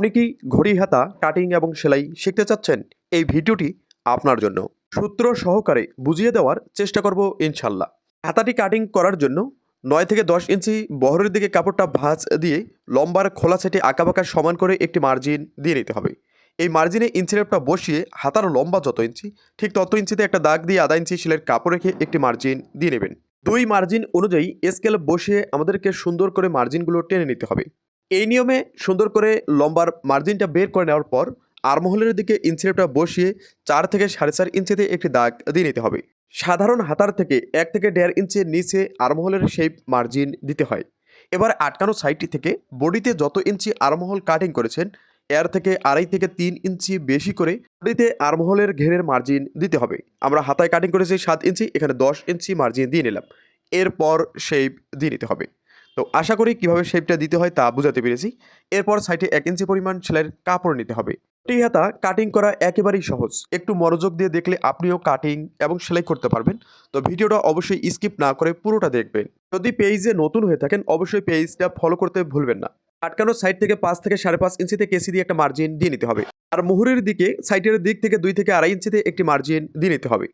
আপনি কি ঘড়ি, হাতা, কাটিং এবং সেলাই শিখতে চাচ্ছেন? এই ভিডিওটি আপনার জন্য। সূত্র সহকারে বুঝিয়ে দেওয়ার চেষ্টা করব ইনশাল্লাহ। হাতাটি কাটিং করার জন্য নয় থেকে দশ ইঞ্চি বহরের দিকে কাপড়টা ভাঁজ দিয়ে লম্বার খোলা সেটে আঁকাবাঁকা সমান করে একটি মার্জিন দিয়ে নিতে হবে। এই মার্জিনে ইঞ্চিরেপটা বসিয়ে হাতার লম্বা যত ইঞ্চি, ঠিক তত ইঞ্চিতে একটা দাগ দিয়ে আধা ইঞ্চি শিলের কাপড় রেখে একটি মার্জিন দিয়ে নেবেন। দুই মার্জিন অনুযায়ী স্কেল বসিয়ে আমাদেরকে সুন্দর করে মার্জিনগুলো টেনে নিতে হবে। এই নিয়মে সুন্দর করে লম্বার মার্জিনটা বের করে নেওয়ার পর আরমহলের দিকে ইঞ্চিরেপটা বসিয়ে চার থেকে সাড়ে চার ইঞ্চিতে একটি দাগ দিয়ে নিতে হবে। সাধারণ হাতার থেকে এক থেকে দেড় ইঞ্চির নিচে আরমহলের শেপ মার্জিন দিতে হয়। এবার আটকানো সাইডটি থেকে বডিতে যত ইঞ্চি আরমহল কাটিং করেছেন, এর থেকে আড়াই থেকে তিন ইঞ্চি বেশি করে বডিতে আরমহলের ঘেরের মার্জিন দিতে হবে। আমরা হাতায় কাটিং করেছি সাত ইঞ্চি, এখানে দশ ইঞ্চি মার্জিন দিয়ে নিলাম। এরপর শেপ দিয়ে নিতে হবে। তো আশা করি কীভাবে শেপটা দিতে হয় তা বুঝাতে পেরেছি। এরপর সাইডে এক ইঞ্চি পরিমাণ সেলাইয়ের কাপড় নিতে হবে। টি হাতা কাটিং করা একেবারেই সহজ। একটু মনোযোগ দিয়ে দেখলে আপনিও কাটিং এবং সেলাই করতে পারবেন। তো ভিডিওটা অবশ্যই স্কিপ না করে পুরোটা দেখবেন। যদি পেজে নতুন হয়ে থাকেন, অবশ্যই পেজটা ফলো করতে ভুলবেন না। আটকানো সাইড থেকে পাঁচ থেকে সাড়ে পাঁচ ইঞ্চিতে কেসি দিয়ে একটা মার্জিন দিয়ে নিতে হবে। আর মুহুরের দিকে সাইডের দিক থেকে দুই থেকে আড়াই ইঞ্চিতে একটি মার্জিন দিয়ে নিতে হবে।